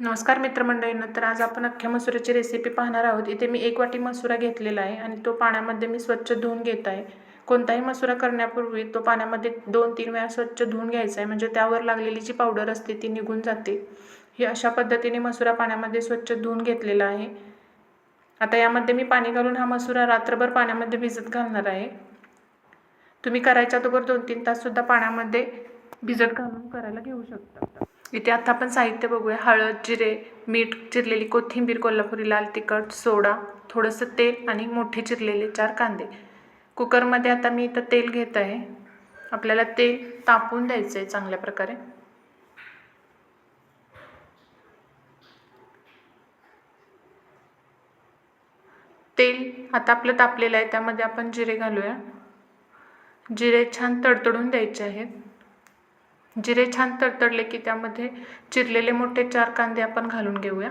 नमस्कार मित्रमंडळींना तर आज आपण अख्ख्या मसुराची रेसिपी पाहणार आहोत. इथे मी एक वाटी मसुरा घेतलेला आहे आणि तो पाण्यामध्ये मी स्वच्छ धुवून घेत आहे. कोणताही मसुरा करण्यापूर्वी तो पाण्यामध्ये दोन तीन वेळा स्वच्छ धुवून घ्यायचा आहे. म्हणजे त्यावर लागलेली जी पावडर असते ती निघून जाते. ही अशा पद्धतीने मसुरा पाण्यामध्ये स्वच्छ धुवून घेतलेला आहे. आता यामध्ये मी पाणी घालून हा मसुरा रात्रभर पाण्यामध्ये भिजत घालणार आहे. तुम्ही करायच्या अगोदर दोन तीन ताससुद्धा पाण्यामध्ये भिजत घालून करायला घेऊ शकता इथे आता आपण साहित्य बघूया. हळद जिरे मीठ चिरलेली कोथिंबीर कोल्हापुरी लाल तिखट सोडा थोडंसं तेल आणि मोठे चिरलेले चार कांदे. कुकरमध्ये आता मी इथं तेल घेत आहे. आपल्याला तेल तापून द्यायचं आहे चांगल्या प्रकारे. तेल आता आपलं तापलेलं आहे. त्यामध्ये आपण जिरे घालूया. जिरे छान तडतडून द्यायचे आहेत. जिरे छान तडतडले की त्यामध्ये चिरलेले मोठे चार कांदे आपण घालून घेऊया.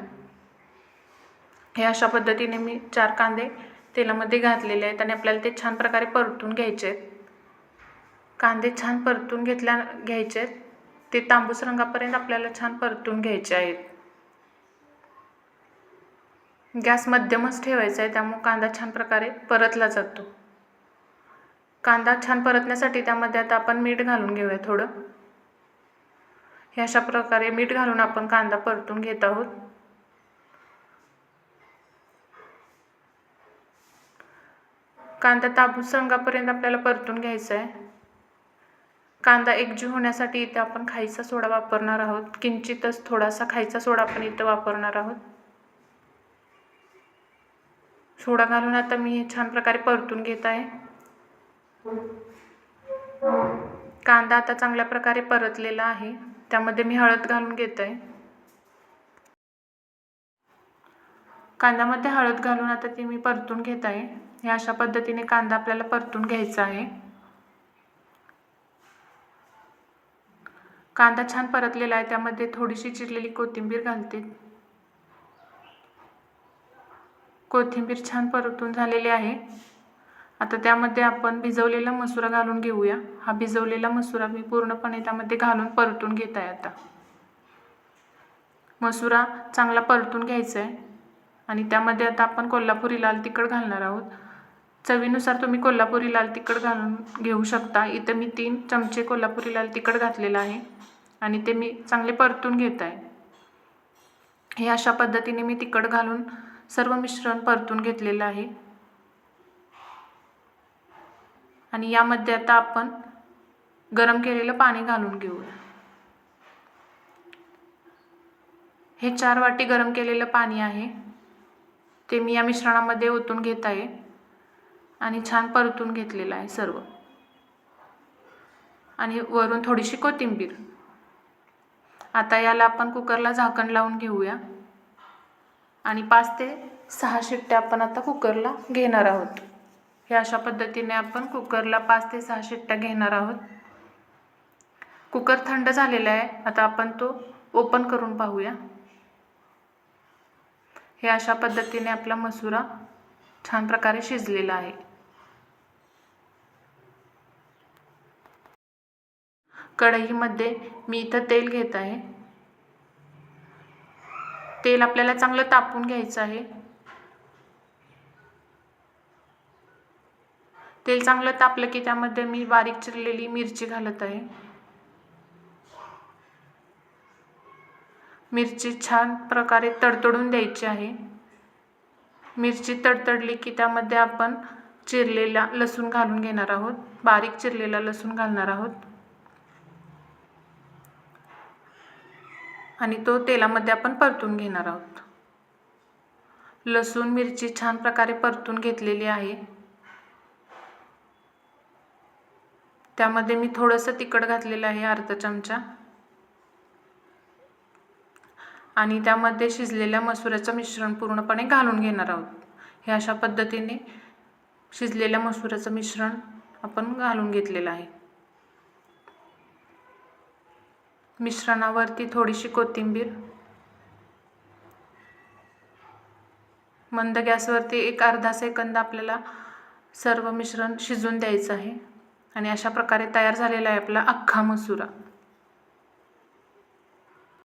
हे अशा पद्धतीने मी चार कांदे तेलामध्ये घातलेले आहेत आणि आपल्याला ते छान प्रकारे परतून घ्यायचे आहेत. कांदे छान परतून घेतल्या घ्यायचे आहेत. ते तांबूस रंगापर्यंत आपल्याला छान परतून घ्यायचे आहेत. गॅस मध्यमच ठेवायचा आहे त्यामुळे कांदा छान प्रकारे परतला जातो. कांदा छान परतण्यासाठी त्यामध्ये आता आपण मीठ घालून घेऊया थोडं. हे अशा प्रकारे मीठ घालून आपण कांदा परतून घेत आहोत. कांदा ताबूस रंगापर्यंत आपल्याला परतून घ्यायचा आहे कांदा एकजीव होण्यासाठी इथे आपण खायचा सोडा वापरणार आहोत. किंचितच थोडासा खायचा सोडा आपण इथं वापरणार आहोत. सोडा घालून आता मी हे छान प्रकारे परतून घेत आहे. कांदा आता चांगल्या प्रकारे परतलेला आहे. त्यामध्ये मी हळद घालून घेत. आहे कांद्यामध्ये हळद घालून आता ती मी परतून घेत आहे. हे अशा पद्धतीने कांदा आपल्याला परतून घ्यायचा आहे. कांदा छान परतलेला आहे. त्यामध्ये थोडीशी चिरलेली कोथिंबीर घालते. कोथिंबीर छान परतून झालेली आहे. आता त्यामध्ये आपण भिजवलेला मसुरा घालून घेऊया. हा भिजवलेला मसुरा मी पूर्णपणे त्यामध्ये घालून परतून घेत आहे आता. मसुरा चांगला परतून घ्यायचा आहे. आणि त्यामध्ये आता आपण कोल्हापुरी लाल तिखट घालणार आहोत. चवीनुसार तुम्ही कोल्हापुरी लाल तिखट घालून घेऊ शकता. इथं मी तीन चमचे कोल्हापुरी लाल तिखट घातलेलं आहे. आणि ते मी चांगले परतून घेत आहे. हे अशा पद्धतीने मी तिखट घालून सर्व मिश्रण परतून घेतलेलं आहे. आणि यामध्ये आता आपण गरम केलेलं पाणी घालून घेऊया. हे चार वाटी गरम केलेलं पाणी आहे. ते मी या मिश्रणामध्ये ओतून घेत आहे आणि छान परतून घेतलेलं आहे सर्व. आणि वरून थोडीशी कोथिंबीर. आता याला आपण कुकरला झाकण लावून घेऊया. आणि पाच ते सहा शिट्ट्या आपण आता कुकरला घेणार आहोत. हे अशा पद्धतीने आपण कुकरला पाच ते सहा शिट्ट्या घेणार आहोत. कुकर थंड झालेला आहे. आता आपण तो ओपन करून पाहूया. हे अशा पद्धतीने आपला मसुरा छान प्रकारे शिजलेला आहे. कढईमध्ये मी इथं तेल घेत आहे. तेल आपल्याला चांगलं तापून घ्यायचं आहे. तेल चांगलं तापलं की त्यामध्ये मी बारीक चिरलेली मिरची घालत आहे. मिरची छान प्रकारे तडतडून द्यायची आहे. मिरची तडतडली की त्यामध्ये आपण चिरलेला लसूण घालून घेणार आहोत. बारीक चिरलेला लसूण घालणार आहोत. आणि तो तेलामध्ये आपण परतून घेणार आहोत. लसूण मिरची छान प्रकारे परतून घेतलेली आहे. त्यामध्ये मी थोडंसं तिखट घातलेलं आहे अर्धा चमचा. आणि त्यामध्ये शिजलेल्या मसुऱ्याचं मिश्रण पूर्णपणे घालून घेणार आहोत. हे अशा पद्धतीने शिजलेल्या मसुऱ्याचं मिश्रण आपण घालून घेतलेलं आहे. मिश्रणावरती थोडीशी कोथिंबीर. मंद गॅसवरती एक अर्धा सेकंद आपल्याला सर्व मिश्रण शिजून द्यायचं आहे. आणि अशा प्रकारे तयार झालेला आहे आपला अख्खा मसुरा.